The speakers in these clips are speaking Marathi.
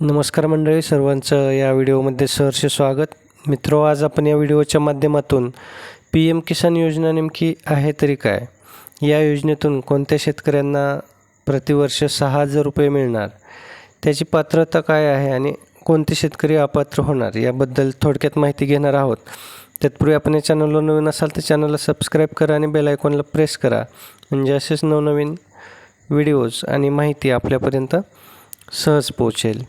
नमस्कार मंडळी सर्वांचं या व्हिडिओमध्ये सहर्ष स्वागत. मित्रो आज आपण या व्हिडिओच्या माध्यमातून पी एम किसान योजना नेमकी आहे तरी काय? या योजनेतून कोणत्या शेतकऱ्यांना प्रतिवर्ष सहा हजार रुपये मिळणार? त्याची पात्रता काय आहे आणि कोणते शेतकरी अपात्र होणार? याबद्दल थोडक्यात माहिती घेणार आहोत. तत्पूर्वी आपण या चॅनलवर नवीन असाल तर चॅनलला सबस्क्राईब करा आणि बेल आयकॉनला प्रेस करा. म्हणजे असेच नवनवीन व्हिडिओज आणि माहिती आपल्यापर्यंत सहज पोहोचेल.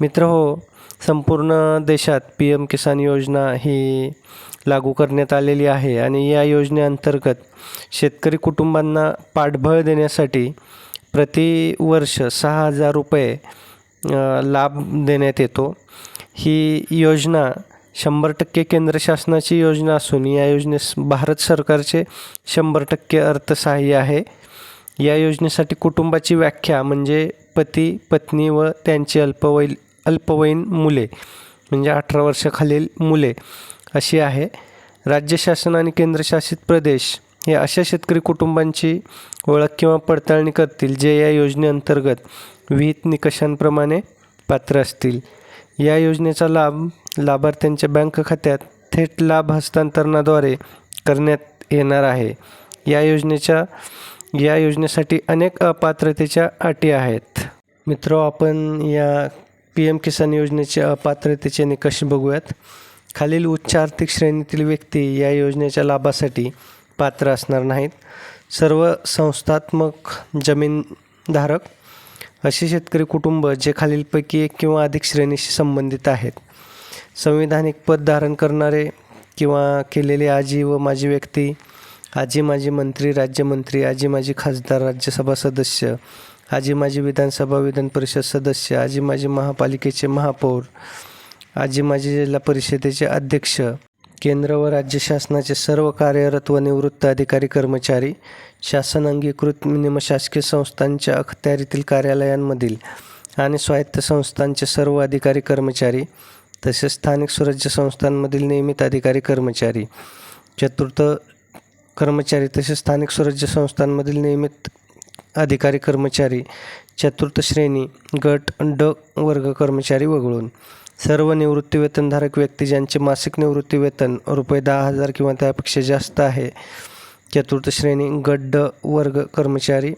मित्र हो. संपूर्ण देशात पी एम किसान योजना ही लागू करण्यात आलेली आहे आणि या योजनेअंतर्गत शेतकरी कुटुंबांना पाठबळ देण्यासाठी प्रतिवर्ष सहा हजार रुपये लाभ देण्यात येतो. ही योजना शंभर टक्के केंद्र शासनाची योजना असून या योजनेस भारत सरकारचे शंभर टक्के अर्थसहाय्य आहे. या योजनेसाठी कुटुंबाची व्याख्या म्हणजे पती पत्नी व त्यांची अल्पवयीन अल्पवयीन मुले म्हणजे अठरा वर्षाखालील मुले अशी आहे. राज्य शासन आणि केंद्रशासित प्रदेश हे अशा शेतकरी कुटुंबांची ओळख किंवा पडताळणी करतील जे या योजनेअंतर्गत विहित निकषांप्रमाणे पात्र असतील. या योजनेचा लाभ लाभार्थ्यांच्या बँक खात्यात थेट लाभ हस्तांतरणाद्वारे करण्यात येणार आहे. या योजनेच्या या योजनेसाठी अनेक अपात्रतेच्या अटी आहेत. मित्र आपण या पी एम किसान योजनेच्या पात्रतेचे निकष बघूयात. खालील उच्च आर्थिक श्रेणीतील व्यक्ती या योजनेच्या लाभासाठी पात्र असणार नाहीत. सर्व संस्थात्मक जमीनधारक असे शेतकरी कुटुंब जे खालीलपैकी एक किंवा अधिक श्रेणीशी संबंधित आहेत. संविधानिक पद धारण करणारे किंवा केलेले आजी व माजी व्यक्ती आजी माजी मंत्री राज्यमंत्री आजी माजी खासदार राज्यसभा सदस्य आजी माजी विधानसभा विधान परिषद सदस्य आजी माजी महापालिकेचे महापौर आजी माजी जिल्हा परिषदेचे अध्यक्ष केंद्र व राज्य शासनाचे सर्व कार्यरत व निवृत्त अधिकारी कर्मचारी शासन अंगीकृत निमशासकीय संस्थांच्या अखत्यारीतील कार्यालयांमधील आणि स्वायत्त संस्थांचे सर्व अधिकारी कर्मचारी तसेच स्थानिक स्वराज्य संस्थांमधील नियमित अधिकारी कर्मचारी चतुर्थ कर्मचारी तसेच स्थानिक स्वराज्य संस्थांमधील नियमित अधिकारी कर्मचारी चतुर्थ श्रेणी गट ड वर्ग कर्मचारी वगळून. सर्व निवृत्तीवेतनधारक व्यक्ती ज्यांचे मासिक निवृत्ती वेतन रुपये दहा हजार किंवा त्यापेक्षा जास्त आहे चतुर्थ श्रेणी गट ड वर्ग कर्मचारी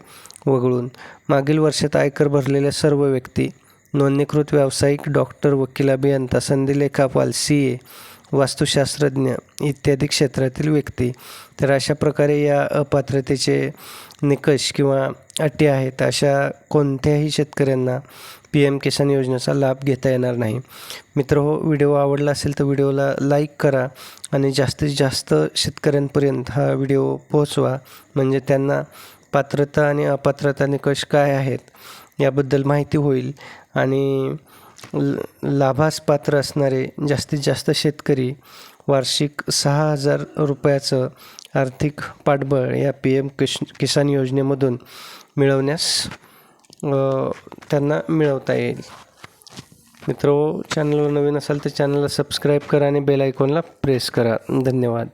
वगळून. मागील वर्षात आयकर भरलेल्या सर्व व्यक्ती नोंदणीकृत व्यावसायिक डॉक्टर वकील अभियंता संधी लेखापाल सी ए वास्तुशास्त्रज्ञ इत्यादी क्षेत्रातील व्यक्ती. तर अशा प्रकारे या अपात्रतेचे निकष किंवा अटी आहेत अशा कोणत्याही शेतकऱ्यांना पी एम किसान योजनेचा लाभ घेता येणार नाही. मित्र हो व्हिडिओ आवडला असेल तर व्हिडिओला लाईक करा आणि जास्तीत जास्त शेतकऱ्यांपर्यंत हा व्हिडिओ पोहोचवा. म्हणजे त्यांना पात्रता आणि अपात्रता निकष काय आहेत याबद्दल माहिती होईल आणि ल- लाभास पात्र असणारे जास्तीत जास्त शेतकरी वार्षिक सहा हजार रुपयाचं आर्थिक पाठबळ या पी एम किश किसान योजनेमधून मिळवण्यास त्यांना मिळवता येईल. मित्र चॅनलवर नवीन असाल तर चॅनलला सबस्क्राईब करा आणि बेल आयकॉनला प्रेस करा. धन्यवाद.